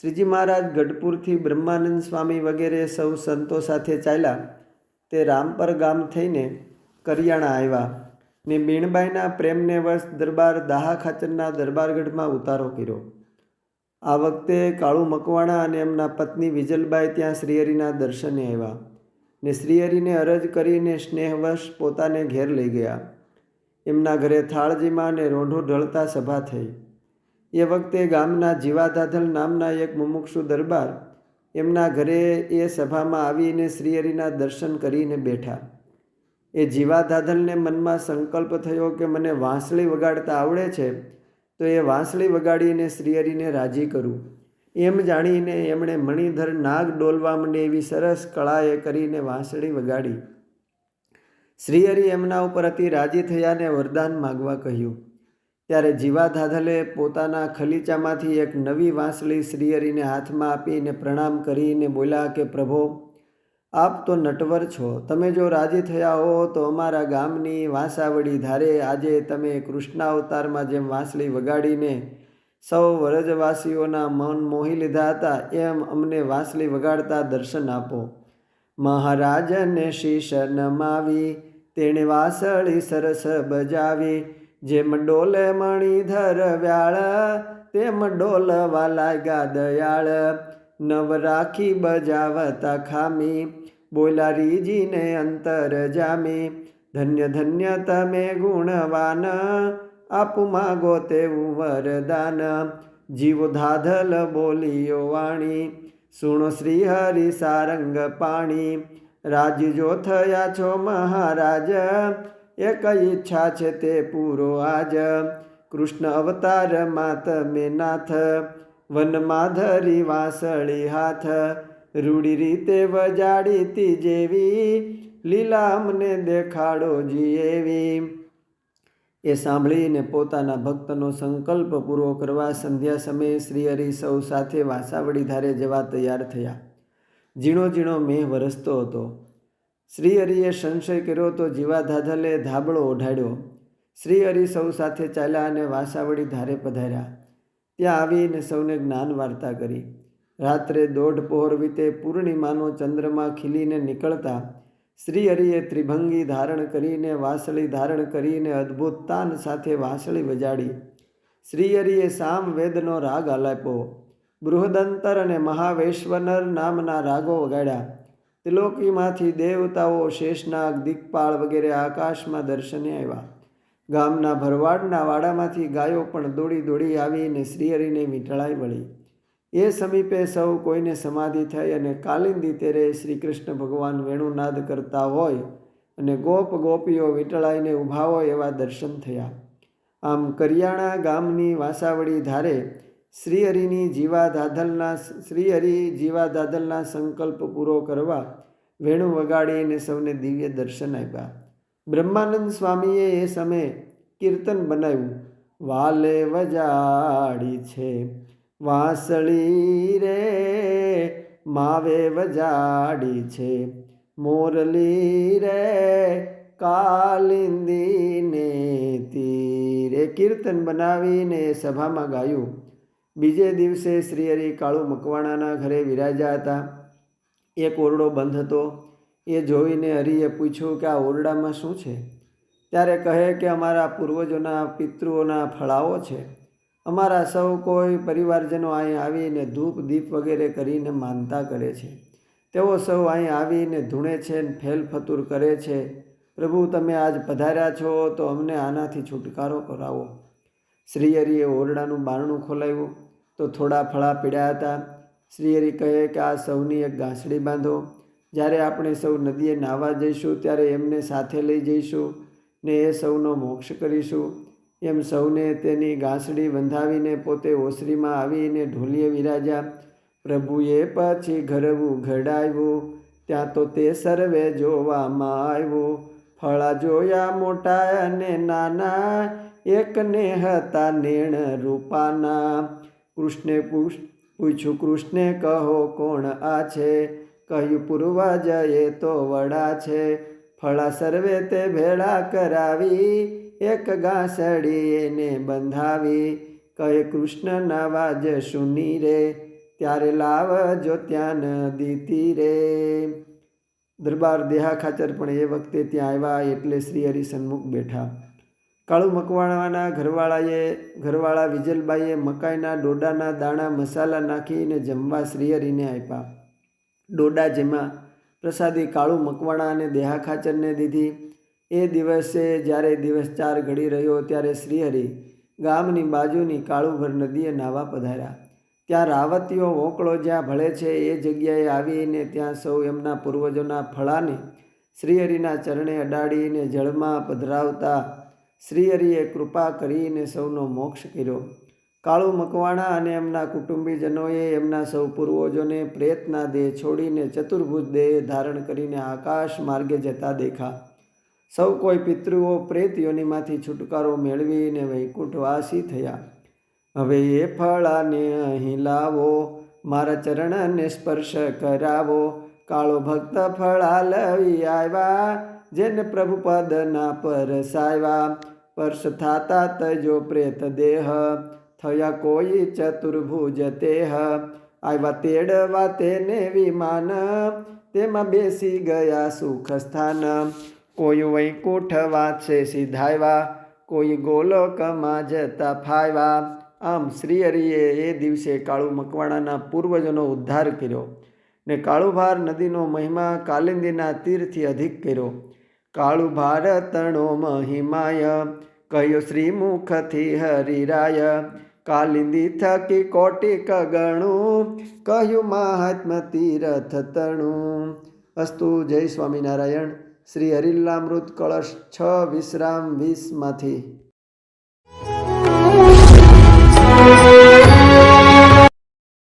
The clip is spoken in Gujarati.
શ્રીજી મહારાજ ગઢપુરથી બ્રહ્માનંદ સ્વામી વગેરે સૌ સંતો સાથે ચાલ્યા. તે રામપર ગામ થઈને કરિયાણા આવ્યા ને મીણબાઈના પ્રેમને વર્ષ દરબાર દાહા ખાચરના દરબારગઢમાં ઉતારો કર્યો. આ વખતે કાળુ મકવાણા અને એમના પત્ની વિજલબાઈ ત્યાં શ્રીહરિના દર્શને આવ્યા ને શ્રીહરિને અરજ કરીને સ્નેહવશ પોતાને ઘેર લઈ ગયા. એમના ઘરે થાળજીમાં અને રોંઢો ઢળતા સભા થઈ. એ વખતે ગામના જીવાધાધલ નામના એક મુમુક્ષુ દરબાર એમના ઘરે એ સભામાં આવીને શ્રીહરિના દર્શન કરીને બેઠા. એ જીવાધાધલને મનમાં સંકલ્પ થયો કે મને વાંસળી વગાડતા આવડે છે, તો એ વાંસળી વગાડીને શ્રીહરિને રાજી કરું. એમ જાણીને એમણે મણિધર નાગ ડોલવા માંડે એવી સરસ કળાએ કરીને વાંસળી વગાડી. શ્રીહરિ એમના ઉપર અતિ રાજી થયાને વરદાન માગવા કહ્યું. ત્યારે જીવાધાધલે પોતાના ખલીચામાંથી એક નવી વાંસળી શ્રીહરિને હાથમાં આપીને પ્રણામ કરીને બોલ્યા કે, પ્રભો, આપ તો નટવર છો. તમે જો રાજી થયા હો, તો અમારા ગામની વાંસાવડી ધારે આજે તમે કૃષ્ણાવતારમાં જેમ વાંસળી વગાડીને સૌ વરજવાસીઓના મન મોહી લીધા હતા, એમ અમને વાંસળી વગાડતા દર્શન આપો. મહારાજને શીશ નમાવી, તેણે વાંસળી સરસ બજાવી જેમ ડોલે મણીધર વ્યાળ, તેમ ડોલવા લાગ્યા દયાળ નવ રાખી બજાવતા ખામી બોલા રીજીને અંતર જામી. ધન્ય ધન્ય તમે ગુણવાન, આપું માગો તેવું વરદાન. જીવ ધાધલ બોલિયો વાણી, સુણો શ્રી હરિ સારંગ પાણી. રાજ્ય થયા છો મહારાજ એક ઈચ્છા છે તે પૂરો આજ. કૃષ્ણ અવતાર માત મે નાથ વનમાં ધરી વાસળી હાથ. રૂડી રીતે વજાડી તી જેવી, લીલા અમને દેખાડો જી એવી. એ સાંભળીને પોતાના ભક્તનો સંકલ્પ પૂરો કરવા સંધ્યા સમયે શ્રીહરિ સૌ સાથે વાસાવડી ધારે જવા તૈયાર થયા. ઝીણો ઝીણો મેહ વરસતો હતો. શ્રીહરિએ સંશય કર્યો તો જીવાધાધલે ધાબળો ઓઢાડ્યો. શ્રી હરિ સૌ સાથે ચાલ્યા અને વાસાવળી ધારે પધાર્યા. ત્યાં આવીને સૌને જ્ઞાન વાર્તા કરી. રાત્રે દોઢ પહોર વીતે પૂર્ણિમાનો ચંદ્રમા ખીલીને નીકળતા શ્રી હરિએ ત્રિભંગી ધારણ કરીને, વાસળી ધારણ કરીને અદ્ભુત તાન સાથે વાસળી વજાડી. શ્રી હરિએ સામ વેદનો રાગ આલાપ્યો. બૃહદંતર અને મહાવૈશ્વનર નામના રાગો વગાડ્યા. ત્રિલોકીમાંથી દેવતાઓ, શેષનાગ દિક્પાળ વગેરે આકાશમાં દર્શને આવ્યા. ગામના ભરવાડના વાડામાંથી ગાયો પણ દોડી દોડી આવીને શ્રીહરિને વીંટળાઈ વળી. એ સમીપે સૌ કોઈને સમાધિ થઈ અને કાલિંદી તેરે શ્રી કૃષ્ણ ભગવાન વેણુનાદ કરતા હોય અને ગોપ ગોપીઓ વીંટળાઈને ઊભા હોય એવા દર્શન થયા. આમ કરિયાણા ગામની વાસાવળી ધારે શ્રીહરિની જીવાધાધલના શ્રીહરિ જીવાધાધલના સંકલ્પ પૂરો કરવા વેણુ વગાડીને સૌને દિવ્ય દર્શન આપ્યા. બ્રહ્માનંદ સ્વામીએ એ સમયે કીર્તન બનાવ્યું. વાલે વજાડી છે, વાંસળી રે, માવે વજાડી છે, મોરલી રે, કાલિંદીને તીરે. કીર્તન બનાવીને સભામાં ગાયું. બીજે દિવસે શ્રીહરિ કાળુ મકવાણાના ઘરે વિરાજ્યા હતા. એક ઓરડો બંધ હતો. એ જોઈને હરિએ પૂછ્યું કે આ ઓરડામાં શું છે? ત્યારે કહે કે અમારા પૂર્વજોના પિતૃઓના ફળાઓ છે. અમારા સૌ કોઈ પરિવારજનો અહીં આવીને ધૂપ દીપ વગેરે કરીને માનતા કરે છે. તેઓ સૌ અહીં આવીને ધૂણે છે ને ફેલ ફતુર કરે છે. પ્રભુ, તમે આજ પધાર્યા છો તો અમને આનાથી છુટકારો કરાવો. શ્રીહરિએ ઓરડાનું બારણું ખોલાવ્યું. તો થોડા ફળા પીડ્યા હતા. શ્રીહરિ કહે કે આ સૌની એક ઘાસડી બાંધો. જ્યારે આપણે સૌ નદીએ નાહવા જઈશું ત્યારે એમને સાથે લઈ જઈશું ને એ સૌનો મોક્ષ કરીશું. એમ સૌને તેની ઘાસડી બંધાવીને પોતે ઓસરીમાં આવીને ઢોલીએ વિરાજ્યા. પ્રભુએ પછી ઘરવું ઘડાવ્યું. ત્યાં તો તે સર્વે જોવામાં આવ્યું. ફળા જોયા મોટા અને નાના, એકને હતા નેણ રૂપાના. કૃષ્ણે પૂછ્યું કૃષ્ણે કહો, કોણ આ છે? કહ્યું પૂર્વજ એ તો વડા છે. ફળા સર્વે તે ભેળા કરાવી. એક ગાંસડી એને બંધાવી. કહે કૃષ્ણના વાજ સુની રે. ત્યારે લાવ જો ત્યાં દીતી રે. દરબાર દેહા ખાચર પણ એ વખતે ત્યાં આવ્યા એટલે શ્રી હરિ સન્મુખ બેઠા. કાળુ મકવાણાના ઘરવાળાએ, ઘરવાળા વિજલબાઈએ મકાઈના ડોડાના દાણા મસાલા નાખીને જમવા શ્રીહરિને આપ્યા. ડોડા જેમાં પ્રસાદી કાળુ મકવાણા અને દેહા ખાચરને દીધી. એ દિવસે જ્યારે દિવસ ચાર ઘડી રહ્યો ત્યારે શ્રીહરિ ગામની બાજુની કાળુભર નદીએ નાવા પધાર્યા. ત્યાં રાવતીઓ હોકળો જ્યાં ભળે છે એ જગ્યાએ આવીને ત્યાં સૌ એમના પૂર્વજોના ફળાને શ્રીહરિના ચરણે અડાડીને જળમાં પધરાવતા શ્રીહરિએ કૃપા કરીને સૌનો મોક્ષ કર્યો. કાળુ મકવાણા અને એમના કુટુંબીજનોએ એમના સૌ પૂર્વજોને પ્રેતના દેહ છોડીને ચતુર્ભુજ દેહ ધારણ કરીને આકાશ માર્ગે જતા દેખા. સૌ કોઈ પિતૃઓ પ્રેત યોનિમાંથી છુટકારો મેળવીને વૈકુંઠવાસી થયા. હવે એ ફળાને અહીં લાવો, મારા ચરણને સ્પર્શ કરાવો. કાળો ભક્ત ફળા લવી આવ્યા જેને પ્રભુ પદના પરસાવ્યા સ્પર્શ થાતા તજો પ્રેત દેહ, થયા કોઈ ચતુર્ભુજ તેહ, આવ્યા તેડવા તેને વિમાન, તેમાં બેસી ગયા સુખ સ્થાન. કોઈ વૈકુંઠ વાંચે સીધાવ્યા કોઈ ગોલોકમાં જતા ફાવ્યા આમ શ્રી હરિએ એ દિવસે કાળુ મકવાણાના પૂર્વજોનો ઉદ્ધાર કર્યો ને કાળુભાર નદીનો મહિમા કાલિંદીના તીરથી અધિક કર્યો. કાળુ ભારતણો મહિમાય કહ્યું શ્રીમુખથી હરિરાય. કાલિંદી થકી કોટિક ગણું કહ્યું મહાત્મ તીરથ તણું. અસ્તુ જય સ્વામિનારાયણ, શ્રી હરિલામૃત કળશ છ વિશ્રામ વીસમાંથી.